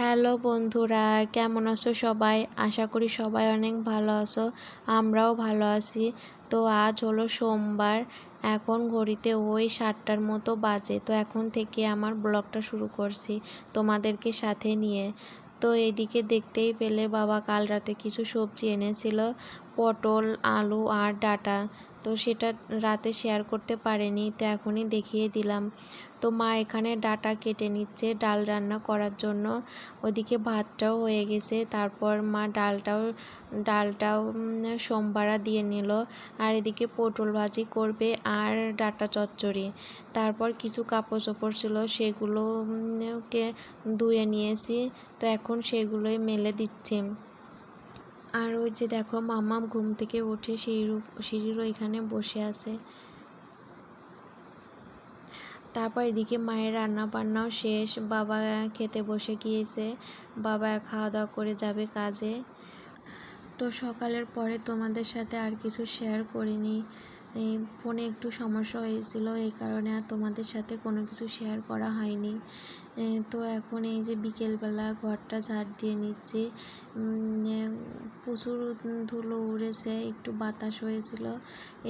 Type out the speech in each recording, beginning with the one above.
Hello বন্ধুরা, কেমন আছো সবাই? আশা করি সবাই অনেক ভালো আছো, আমরাও ভালো আছি। তো আজ হলো সোমবার, এখন ঘড়িতে ওই সাতটার মতো বাজে। তো এখন থেকে আমার ব্লগটা শুরু করছি তোমাদেরকে সাথে নিয়ে। তো এইদিকে দেখতেই পেলে বাবা কাল রাতে কিছু সবজি এনেছিল, পটল, আলু আর ডাটা। তো সেটা রাতে শেয়ার করতে পারেনি, তো এখনই দেখিয়ে দিলাম। তো মা এখানে ডাটা কেটে নিচ্ছে ডাল রান্না করার জন্য। ওদিকে ভাতটাও হয়ে গেছে, তারপর মা ডালটাও ডালটাও সোমবারা দিয়ে নিল। আর এদিকে পটল ভাজি করবে আর ডাটা চচ্চড়ি। তারপর কিছু কাপড় চোপড় ছিল সেগুলোকে ধুয়ে নিয়েছি। তো এখন সেগুলোই মেলে দিচ্ছি। আর ওই যে দেখো মামাম ঘুম থেকে উঠে সিঁড়ির সিঁড়িরও এখানে বসে আছে। তারপর এদিকে মায়ের রান্না বান্নাও শেষ। বাবা খেতে বসে গিয়েছে। বাবা খাওয়া দাওয়া করে যাবে কাজে। তো সকালের পরে তোমাদের সাথে আর কিছু শেয়ার করিনি। এই ফোনে একটু সমস্যা হয়েছিল, এই কারণে আর তোমাদের সাথে কোনো কিছু শেয়ার করা হয়নি। তো এখন এই যে বিকেলবেলা ঘরটা ঝাড় দিয়ে নিচ্ছি। প্রচুর ধুলো উড়েছে, একটু বাতাস হয়েছিল।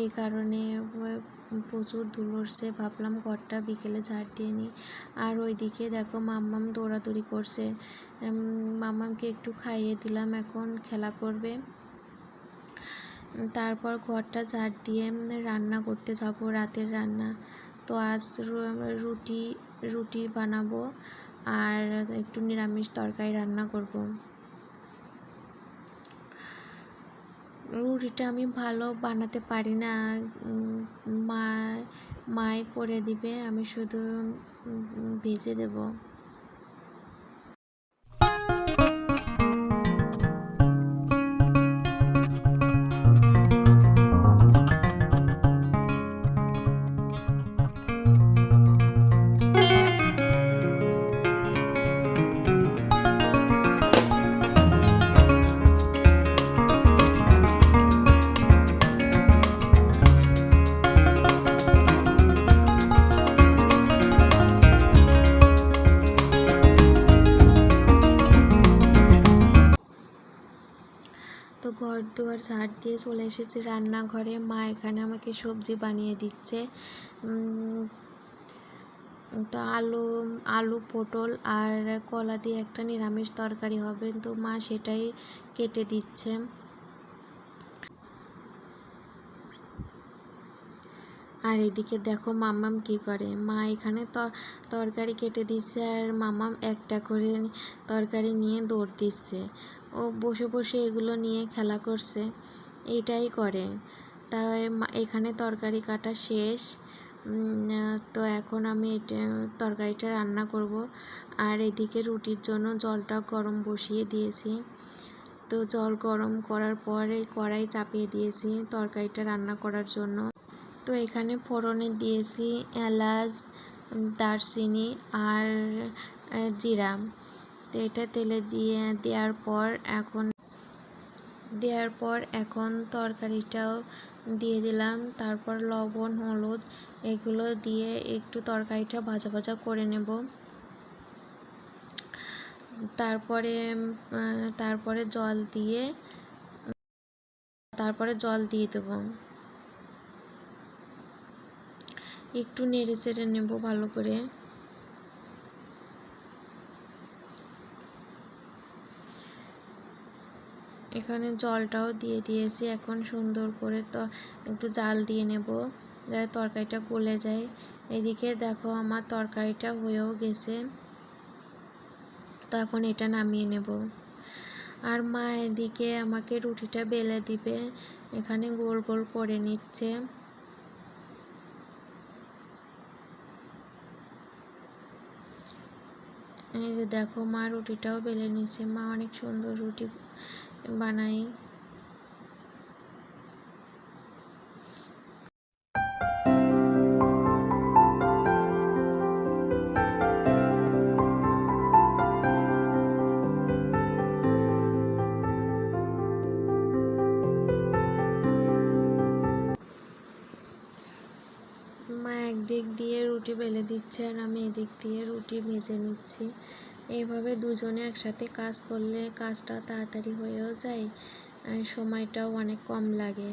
এই কারণে প্রচুর ধুলো উঠছে ভাবলাম ঘরটা বিকেলে ঝাড় দিয়ে নিই। আর ওইদিকে দেখো মাম্মাম দৌড়াদৌড়ি করছে। মাম্মামকে একটু খাইয়ে দিলাম, এখন খেলা করবে। তারপর ঘরটা ঝাড় দিয়ে রান্না করতে যাব, রাতের রান্না। তো আজ রুটি রুটি বানাবো আর একটু নিরামিষ তরকারি রান্না করব। রুটিটা আমি ভালো বানাতে পারি না। মা, মাই করে দিবে, আমি শুধু ভেজে দেবো। দুয়ার ঝাড় দিয়ে চলে এসেছি রান্নাঘরে। মা এখানে আমাকে সবজি বানিয়ে দিচ্ছে। তো আলু আলু, পটল আর কলা দিয়ে একটা নিরামিষ তরকারি হবে। তো মা সেটাই কেটে দিচ্ছে। আর এদিকে দেখো মাম্মাম কি করে। মা এখানে তরকারি কেটে দিচ্ছে আর মাম্মাম একটা করে তরকারি নিয়ে দৌড় দিচ্ছে। ও বসে বসে এগুলো নিয়ে খেলা করছে। এইটাই করে। তাই এখানে তরকারি কাটা শেষ। তো এখন আমি এটা, তরকারিটা রান্না করব। আর এদিকে রুটির জন্য জলটা গরম বসিয়ে দিয়েছি। তো জল গরম করার পরে কড়াই চাপিয়ে দিয়েছি তরকারিটা রান্না করার জন্য। তো এখানে ফোড়নে দিয়েছি এলাচ, দারচিনি আর জিরা। তো এটা তেলে দিয়ে দেওয়ার পর এখন, দেওয়ার পর এখন তরকারিটাও দিয়ে দিলাম। তারপর লবণ, হলুদ এগুলো দিয়ে একটু তরকারিটা ভাজা ভাজা করে নেব। তারপরে তারপরে জল দিয়ে, তারপরে জল দিয়ে দেবো। একটু নেড়ে চেড়ে নেব ভালো করে। এখানে জলটাও দিয়ে দিয়েছি। এখন সুন্দর করে তো, একটু জাল দিয়ে নেব যাতে তরকারিটা গলে যায়। এদিকে দেখো আমার তরকারিটা হয়েও গেছে। তো এখন এটা নামিয়ে নেব। আর মা এদিকে আমাকে রুটিটা বেলে দিবে। এখানে গোল গোল করে নিচ্ছে। এই যে দেখো মা রুটিটাও বেলে নিচ্ছে। মা অনেক সুন্দর রুটি বানাই। মা একদিক দিয়ে রুটি বেলে দিচ্ছে আর আমি এদিক দিয়ে রুটি ভেজে নিচ্ছি। এইভাবে দুজনে একসাথে কাজ করলে কাজটা তাড়াতাড়ি হয়েও যায় আর সময়টাও অনেক কম লাগে।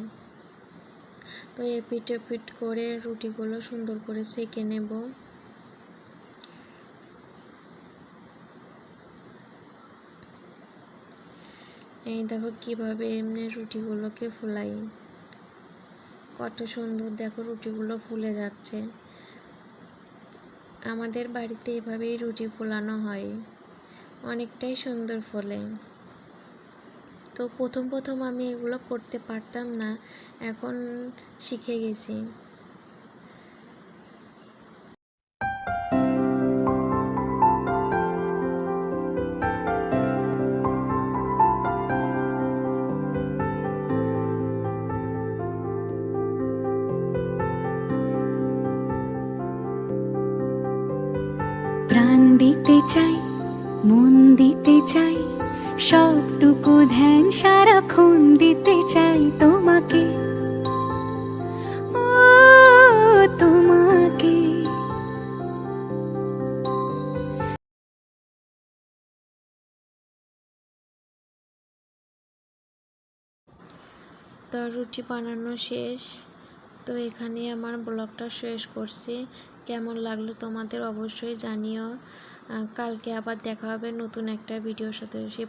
তো এপিট এপিট করে রুটিগুলো সুন্দর করে সেঁকে নেব। এই দেখো কীভাবে এমনি রুটিগুলোকে ফুলাই। কত সুন্দর দেখো রুটিগুলো ফুলে যাচ্ছে। আমাদের বাড়িতে এভাবেই রুটি ফোলানো হয়। অনেকটাই সুন্দর ফোলে। তো প্রথম প্রথম আমি এগুলো করতে পারতাম না, এখন শিখে গেছি। দিতে চাই, মন দিতে চাই, সবটুকু ধ্যান সারাক্ষণ দিতে চাই তোমাকে। তো রুটি বানানো শেষ। তো এখানে আমার ব্লগটা শেষ করছি। কেমন লাগল তোমাদের অবশ্যই জানিও। কালকে আবার দেখা হবে নতুন একটা ভিডিওর সাথে। সে